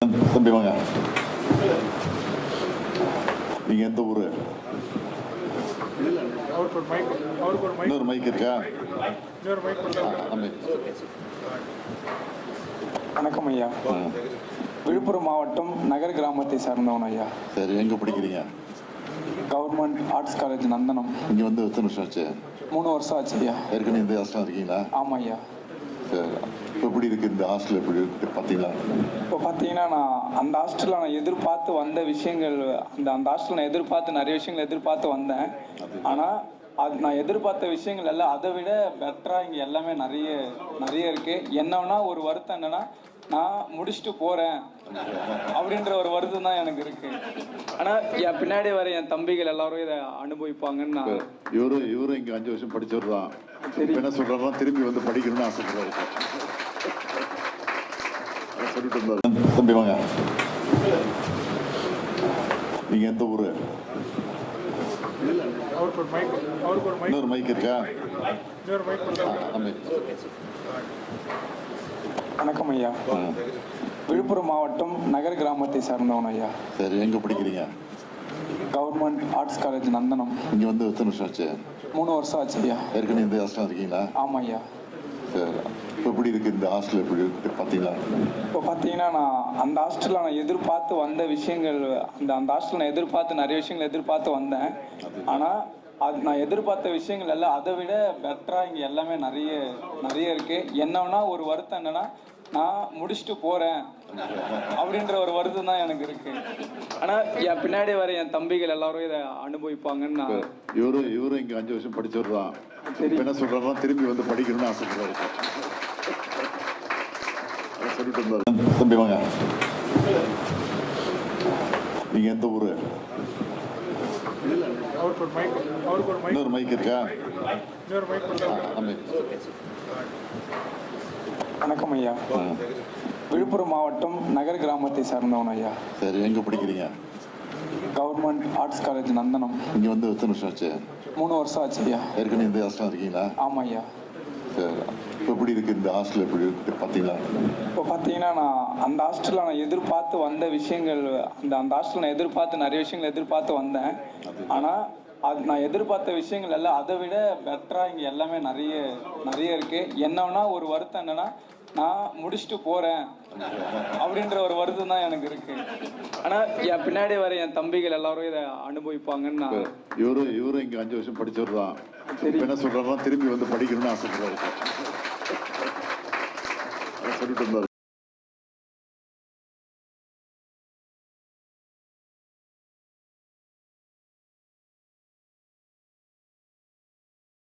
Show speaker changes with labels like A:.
A: தம்பி வாங்க நீங்க எந்த ஊரு? இன்னொரு மைக் இருக்கா?
B: வணக்கம் ஐயா. விழுப்புரம் மாவட்டம் நகர் கிராமத்தை சார்ந்தவன் ஐயா.
A: சரி எங்க படிக்கிறீங்க?
B: Government arts college Nandanam.
A: இங்க வந்து எத்தனை வருஷம் ஆச்சு?
B: மூணு வருஷம் ஆச்சு ஐயா.
A: ஏற்கனவே இந்த ஹாஸ்டல் இருக்கீங்களா?
B: ஆமாம் ஐயா.
A: எப்படி இருக்கு இந்த ஹாஸ்டல் எப்படி இருக்கு பார்த்தீங்களா
B: இப்போ பார்த்தீங்கன்னா நான் அந்த ஹாஸ்டலில் நான் எதிர்பார்த்து வந்த விஷயங்கள் அந்த அந்த ஹாஸ்டலில் நான் எதிர்பார்த்து நிறைய விஷயங்கள் எதிர்பார்த்து வந்தேன். ஆனால் அது நான் எதிர்பார்த்த விஷயங்கள் எல்லாம் அதை விட பெட்டராக இங்கே எல்லாமே நிறைய நிறைய இருக்குது என்னன்னா ஒரு வருத்தம் என்னன்னா நான் முடிச்சுட்டு போகிறேன் அப்படின்ற ஒரு வருத்தம் தான் எனக்கு இருக்கு. ஆனால் என் பின்னாடி வர என் தம்பிகள் எல்லாரும் இதை அனுபவிப்பாங்கன்னு நான்
A: இவரு இவரும் இங்க அஞ்சு வருஷம் இப்ப என்ன சொல்றாருன்னா திரும்பி வந்து படிக்கணும்னு ஆசைப்படுறாரு. சொல்லிட்டு இருந்தாரு. தம்பி வாங்க. நீங்க எந்த ஊரு?
C: மைக் மைக்
A: இன்னொரு மைக் இருக்கா
C: இன்னொரு மைக்
A: ஆ,
C: கொடுத்தா
A: தம்பி
B: வணக்கம் ஐயா. விழுப்புரம் மாவட்டம் நகர் கிராமத்தை சார்ந்தவன் ஐயா.
A: சரி எங்க படிக்கிறீங்க?
B: Government arts college Nandanam.
A: இங்க வந்து எத்தனை வருஷம் ஆச்சு?
B: மூணு வருஷம் ஆச்சு ஐயா.
A: ஏற்கனவே இந்த ஹாஸ்டல் இருக்கீங்களா?
B: ஆமாம் ஐயா.
A: சரி. இப்போ எப்படி இருக்கு இந்த ஹாஸ்டல்? எப்படி இருக்கு? பார்த்தீங்களா
B: இப்போ பார்த்தீங்கன்னா நான் அந்த ஹாஸ்டலில் நான் எதிர்பார்த்து வந்த விஷயங்கள் அந்த அந்த ஹாஸ்டலில் நான் எதிர்பார்த்து நிறைய விஷயங்கள் எதிர்பார்த்து வந்தேன். ஆனால் அது நான் எதிர்பார்த்த விஷயங்கள் எல்லாம் அதை விட பெட்டராக இங்கே எல்லாமே நிறைய நிறைய இருக்குது என்னன்னா ஒரு வருத்தம் என்னன்னா நான் முடிச்சுட்டு போகிறேன் அப்படின்ற ஒரு வருத்தம் தான் எனக்கு இருக்கு. ஆனால் என் பின்னாடி வர என் தம்பிகள் எல்லாரும் இதை அனுபவிப்பாங்கன்னு நான்
A: இவரு இவரும் இங்க அஞ்சு வருஷம் படிச்சவர் தான் என்ன சொல்றாருன்னா திரும்பி வந்து படிக்கணும்னு ஆசைப்படுறாரு சொல்லிட்டு இருந்தாரு. தம்பி வாங்க. நீங்க எந்த ஊரு?
C: அவருக்கு ஒரு மைக் அவருக்கு ஒரு மைக்
A: இன்னொரு மைக் இருக்கா
C: இன்னொரு மைக் கொடுத்தா
A: ஆ, தம்பி
B: வணக்கம் ஐயா. விழுப்புரம் மாவட்டம் நகர் கிராமத்தை சார்ந்தவன் ஐயா.
A: சரி எங்க படிக்கிறீங்க?
B: Government arts college Nandanam.
A: இங்க வந்து எத்தனை வருஷம் ஆச்சு?
B: மூணு வருஷம் ஆச்சு ஐயா.
A: ஏற்கனவே இந்த ஹாஸ்டல் இருக்கீங்களா?
B: ஆமாம் ஐயா.
A: சரி. இப்போ எப்படி இருக்கு இந்த ஹாஸ்டல்? எப்படி இருக்கு? பார்த்தீங்களா
B: இப்போ பார்த்தீங்கன்னா நான் அந்த ஹாஸ்டலில் நான் எதிர்பார்த்து வந்த விஷயங்கள் அந்த அந்த ஹாஸ்டலில் நான் எதிர்பார்த்து நிறைய விஷயங்கள் எதிர்பார்த்து வந்தேன். ஆனால் அது நான் எதிர்பார்த்த விஷயங்கள் எல்லாம் அதை விட பெட்டராக இங்கே எல்லாமே நிறைய நிறைய இருக்குது என்னன்னா ஒரு வருத்தம் என்னன்னா நான் முடிச்சுட்டு போகிறேன் அப்படின்ற ஒரு வருத்தம் தான் எனக்கு இருக்கு. ஆனால் என் பின்னாடி வர என் தம்பிகள் எல்லாரும் இதை அனுபவிப்பாங்கன்னு நான்
A: இவரு இவரும் இங்க அஞ்சு வருஷம் படிச்சவர் தான் என்ன சொல்றாருன்னா திரும்பி வந்து படிக்கணும்னு ஆசைப்படுறாரு. சொல்லிட்டு இருந்தாரு.